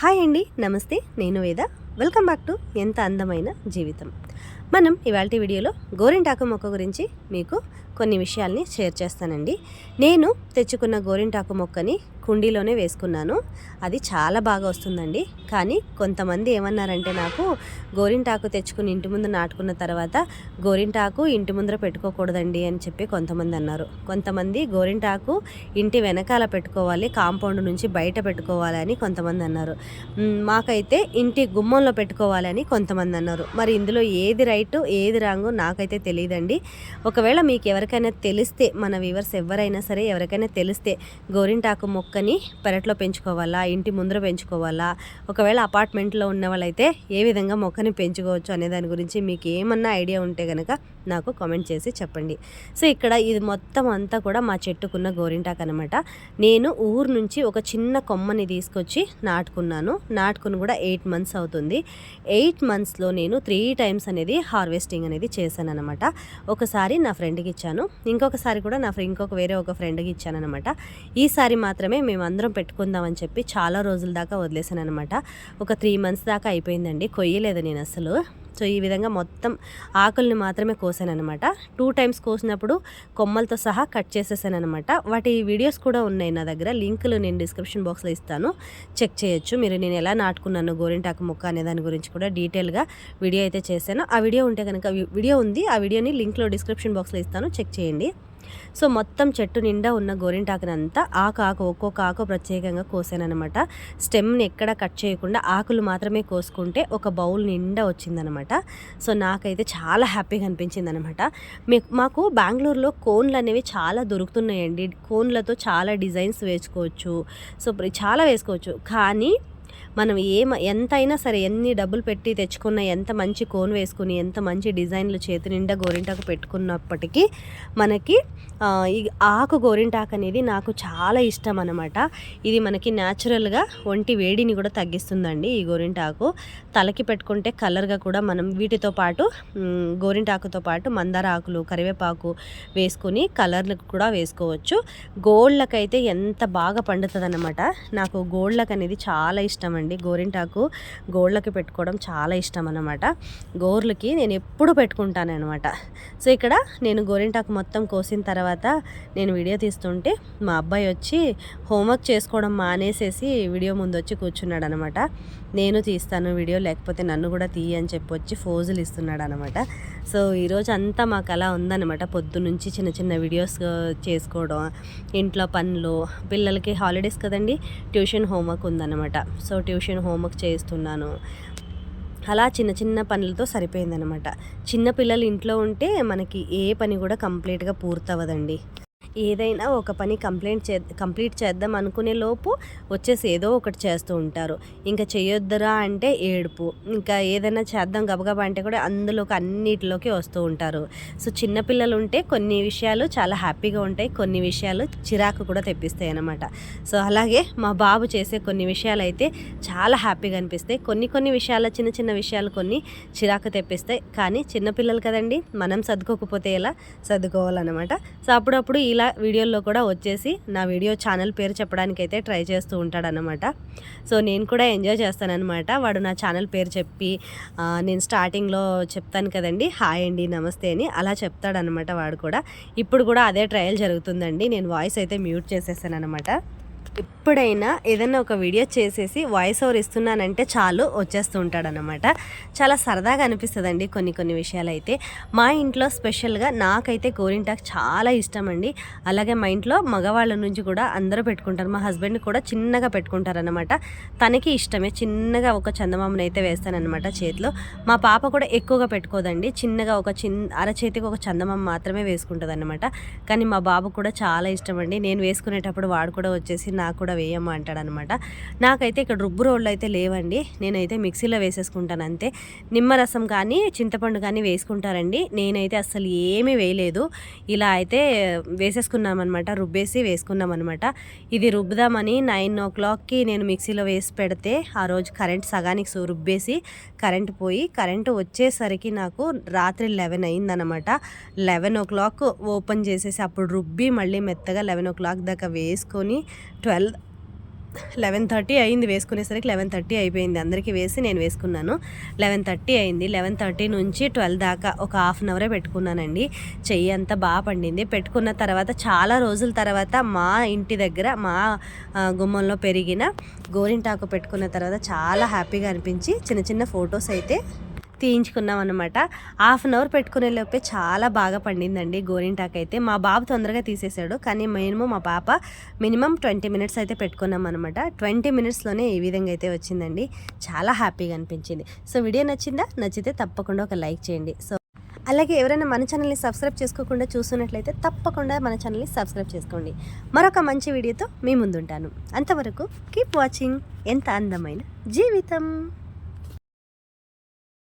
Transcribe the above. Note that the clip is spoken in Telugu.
హాయ్ అండి నమస్తే నేను వేద. వెల్కమ్ బ్యాక్ టు ఎంత అందమైన జీవితం. మనం ఇవాళ వీడియోలో గోరింటాకు మొక్క గురించి మీకు కొన్ని విషయాల్ని షేర్ చేస్తానండి. నేను తెచ్చుకున్న గోరింటాకు మొక్కని కుండీలోనే వేసుకున్నాను. అది చాలా బాగా వస్తుందండి. కానీ కొంతమంది ఏమన్నారంటే నాకు గోరింటాకు తెచ్చుకుని ఇంటి ముందు నాటుకున్న తర్వాత గోరింటాకు ఇంటి ముందర పెట్టుకోకూడదండి అని చెప్పి కొంతమంది అన్నారు. కొంతమంది గోరింటాకు ఇంటి వెనకాల పెట్టుకోవాలి కాంపౌండ్ నుంచి బయట పెట్టుకోవాలి అని కొంతమంది అన్నారు. మాకైతే ఇంటి గుమ్మంలో పెట్టుకోవాలి అని కొంతమంది అన్నారు. మరి ఇందులో ఏది రైట్ ఏది రాంగు నాకైతే తెలియదండి ఒకవేళ మీకు ఎవరికైనా తెలిస్తే మన వ్యూవర్స్ ఎవరైనా సరే ఎవరికైనా తెలిస్తే గోరింటాకు మొక్క మొక్కని పెరట్లో పెంచుకోవాలా ఇంటి ముందర పెంచుకోవాలా ఒకవేళ అపార్ట్మెంట్లో ఉన్న వాళ్ళైతే ఏ విధంగా మొక్కని పెంచుకోవచ్చు అనే దాని గురించి మీకు ఏమన్నా ఐడియా ఉంటే కనుక నాకు కామెంట్ చేసి చెప్పండి. సో ఇక్కడ ఇది మొత్తం అంతా కూడా మా చెట్టుకున్న గోరింటాకు అనమాట నేను ఊరు నుంచి ఒక చిన్న కొమ్మని తీసుకొచ్చి నాటుకున్నాను. నాటుకుని కూడా ఎయిట్ మంత్స్ అవుతుంది. ఎయిట్ మంత్స్లో నేను త్రీ టైమ్స్ అనేది హార్వెస్టింగ్ అనేది చేశాను అనమాట ఒకసారి నా ఫ్రెండ్కి ఇచ్చాను. ఇంకొకసారి కూడా నా ఫ్రెండ్ ఇంకొక వేరే ఒక ఫ్రెండ్కి ఇచ్చాను అనమాట ఈసారి మాత్రమే మేము అందరం పెట్టుకుందామని చెప్పి చాలా రోజుల దాకా వదిలేసాను అనమాట ఒక త్రీ మంత్స్ దాకా అయిపోయిందండి. కొయ్యలేదు నేను అసలు. సో ఈ విధంగా మొత్తం ఆకుల్ని మాత్రమే కోసాను అనమాట టూ టైమ్స్ కోసినప్పుడు కొమ్మలతో సహా కట్ చేసేసాను అనమాట వాటి వీడియోస్ కూడా ఉన్నాయి నా దగ్గర. లింకులు నేను డిస్క్రిప్షన్ బాక్స్లో ఇస్తాను. చెక్ చేయొచ్చు. మీరు నేను ఎలా నాటుకున్నాను గోరింటాకు మొక్క అనే దాని గురించి కూడా డీటెయిల్గా వీడియో అయితే చేశాను. ఆ వీడియో ఉంటే కనుక వీడియో ఉంది. ఆ వీడియోని లింక్లో డిస్క్రిప్షన్ బాక్స్లో ఇస్తాను. చెక్ చేయండి. సో మొత్తం చెట్టు నిండా ఉన్న గోరింటాకుని అంతా ఆకు ఆకు ఒక్కొక్క ఆకు ప్రత్యేకంగా కోసానమాట స్టెమ్ని ఎక్కడ కట్ చేయకుండా ఆకులు మాత్రమే కోసుకుంటే ఒక బౌల్ నిండా వచ్చిందనమాట సో నాకైతే చాలా హ్యాపీగా అనిపించింది అనమాట మాకు బెంగళూరులో కోన్లు అనేవి చాలా దొరుకుతున్నాయండి. కోన్లతో చాలా డిజైన్స్ వేసుకోవచ్చు. సో చాలా వేసుకోవచ్చు. కానీ మనం ఏమ ఎంతైనా సరే ఎన్ని డబ్బులు పెట్టి తెచ్చుకున్న ఎంత మంచి కోన్ వేసుకుని ఎంత మంచి డిజైన్లు చేతి నిండా గోరింటాకు పెట్టుకున్నప్పటికీ మనకి ఈ ఆకు గోరింటాకు అనేది నాకు చాలా ఇష్టం అనమాట ఇది మనకి న్యాచురల్గా ఒంటి వేడిని కూడా తగ్గిస్తుందండి ఈ గోరింటాకు. తలకి పెట్టుకుంటే కలర్గా కూడా మనం వీటితో పాటు గోరింటాకుతో పాటు మందార ఆకులు కరివేపాకు వేసుకుని కలర్లు కూడా వేసుకోవచ్చు. గోళ్ళకైతే ఎంత బాగా పండుతుంది అన్నమాట నాకు గోళ్ళకు అనేది చాలా ఇష్టం. అండి గోరింటాకు గోళ్ళకి పెట్టుకోవడం చాలా ఇష్టం అనమాట గోర్లకి నేను ఎప్పుడు పెట్టుకుంటాను అనమాట సో ఇక్కడ నేను గోరింటాకు మొత్తం కోసిన తర్వాత నేను వీడియో తీస్తుంటే మా అబ్బాయి వచ్చి హోంవర్క్ చేసుకోవడం మానేసేసి వీడియో ముందు వచ్చి కూర్చున్నాడు అనమాట నేను తీస్తాను వీడియో లేకపోతే నన్ను కూడా తీయి అని చెప్పి వచ్చి ఫోజులు ఇస్తున్నాడు అనమాట సో ఈరోజు అంతా మాకు అలా ఉందన్నమాట. పొద్దు నుంచి చిన్న చిన్న వీడియోస్ చేసుకోవడం ఇంట్లో పనులు పిల్లలకి హాలిడేస్ కదండి ట్యూషన్ హోంవర్క్ ఉందన్నమాట. సో ట్యూషన్ హోంవర్క్ చేస్తున్నాను అలా చిన్న చిన్న పనులతో సరిపోయిందనమాట చిన్న పిల్లలు ఇంట్లో ఉంటే మనకి ఏ పని కూడా కంప్లీట్గా పూర్తవదండి ఏదైనా ఒక పని కంప్లైంట్ చే కంప్లీట్ చేద్దాం అనుకునే లోపు వచ్చేసి ఏదో ఒకటి చేస్తూ ఉంటారు. ఇంకా చేయొద్దురా అంటే ఏడుపు. ఇంకా ఏదైనా చేద్దాం గబగబా అంటే కూడా అందులోకి అన్నిటిలోకి వస్తూ ఉంటారు. సో చిన్నపిల్లలు ఉంటే కొన్ని విషయాలు చాలా హ్యాపీగా ఉంటాయి కొన్ని విషయాలు చిరాకు కూడా తెప్పిస్తాయి అన్నమాట. సో అలాగే మా బాబు చేసే కొన్ని విషయాలు అయితే చాలా హ్యాపీగా అనిపిస్తాయి. కొన్ని కొన్ని విషయాలు చిన్న చిన్న విషయాలు కొన్ని చిరాకు తెప్పిస్తాయి. కానీ చిన్నపిల్లలు కదండి మనం సర్దుకోకపోతే ఎలా? సర్దుకోవాలన్నమాట. సో అప్పుడప్పుడు ఇలా వీడియోల్లో కూడా వచ్చేసి నా వీడియో ఛానల్ పేరు చెప్పడానికి అయితే ట్రై చేస్తూ ఉంటాడనమాట సో నేను కూడా ఎంజాయ్ చేస్తానన్నమాట. వాడు నా ఛానల్ పేరు చెప్పి నేను స్టార్టింగ్లో చెప్తాను కదండి హాయ్ అండి నమస్తే అని అలా చెప్తాడనమాట వాడు కూడా. ఇప్పుడు కూడా అదే ట్రయల్ జరుగుతుందండి. నేను వాయిస్ అయితే మ్యూట్ చేసేసాను అనమాట ఎప్పుడైనా ఏదైనా ఒక వీడియో చేసేసి వాయిస్ ఓవర్ ఇస్తున్నానంటే చాలు వచ్చేస్తూ ఉంటాడనమాట చాలా సరదాగా అనిపిస్తుందండి కొన్ని కొన్ని విషయాలు అయితే మా ఇంట్లో స్పెషల్గా నాకైతే గోరింటాకు చాలా ఇష్టం అండి అలాగే మా ఇంట్లో మగవాళ్ళ నుంచి కూడా అందరూ పెట్టుకుంటారు. మా హస్బెండ్ కూడా చిన్నగా పెట్టుకుంటారనమాట తనకి ఇష్టమే. చిన్నగా ఒక చందమామని అయితే వేస్తానన్నమాట చేతిలో. మా పాప కూడా ఎక్కువగా పెట్టుకోదండి. చిన్నగా ఒక చిన్న అరచేతికి ఒక చందమామ మాత్రమే వేసుకుంటుంది కానీ మా బాబు కూడా చాలా ఇష్టం అండి నేను వేసుకునేటప్పుడు వాడు కూడా వచ్చేసి నాకు కూడా వేయమ్మా అంటాడనమాట. నాకైతే ఇక్కడ రుబ్బు రోళ్ళు అయితే లేవండి. నేనైతే మిక్సీలో వేసేసుకుంటాను అంతే. నిమ్మరసం కానీ చింతపండు కానీ వేసుకుంటారండి. నేనైతే అస్సలు ఏమీ వేయలేదు. ఇలా అయితే వేసేసుకున్నామన్నమాట. రుబ్బేసి వేసుకున్నామన్నమాట. ఇది రుబ్బుదామని నైన్ ఓ క్లాక్కి నేను మిక్సీలో వేసి పెడితే ఆ రోజు కరెంట్ సగానికి రుబ్బేసి కరెంట్ పోయి కరెంటు వచ్చేసరికి నాకు రాత్రి లెవెన్ అయిందనమాట లెవెన్ ఓ క్లాక్ ఓపెన్ చేసేసి అప్పుడు రుబ్బి మళ్ళీ మెత్తగా లెవెన్ ఓ క్లాక్ దాకా వేసుకొని ట్వెల్వ్ లెవెన్ థర్టీ అయింది వేసుకునేసరికి లెవెన్ థర్టీ అయిపోయింది. అందరికీ వేసి నేను వేసుకున్నాను. లెవెన్ థర్టీ అయింది. లెవెన్ థర్టీ నుంచి ట్వెల్వ్ దాకా ఒక హాఫ్ అన్ అవరే పెట్టుకున్నానండి. చెయ్యి అంతా బాగా పండింది. పెట్టుకున్న తర్వాత చాలా రోజుల తర్వాత మా ఇంటి దగ్గర మా గుమ్మంలో పెరిగిన గోరింటాకు పెట్టుకున్న తర్వాత చాలా హ్యాపీగా అనిపించి చిన్న చిన్న ఫొటోస్ అయితే తీయించుకున్నాం అనమాట హాఫ్ అన్ అవర్ పెట్టుకునే లోపే చాలా బాగా పండిందండి గోరింటాకు అయితే మా బాబు తొందరగా తీసేసాడు కానీ మేము మా పాప మినిమం ట్వంటీ మినిట్స్ అయితే పెట్టుకున్నాం అనమాట ట్వంటీ మినిట్స్లోనే ఈ విధంగా అయితే వచ్చిందండి. చాలా హ్యాపీగా అనిపించింది. సో వీడియో నచ్చిందా? నచ్చితే తప్పకుండా ఒక లైక్ చేయండి. సో అలాగే ఎవరైనా మన ఛానల్ని సబ్స్క్రైబ్ చేసుకోకుండా చూస్తున్నట్లయితే తప్పకుండా మన ఛానల్ని సబ్స్క్రైబ్ చేసుకోండి. మరొక మంచి వీడియోతో మీ ముందుంటాను. అంతవరకు కీప్ వాచింగ్ ఎంత అందమైన జీవితం!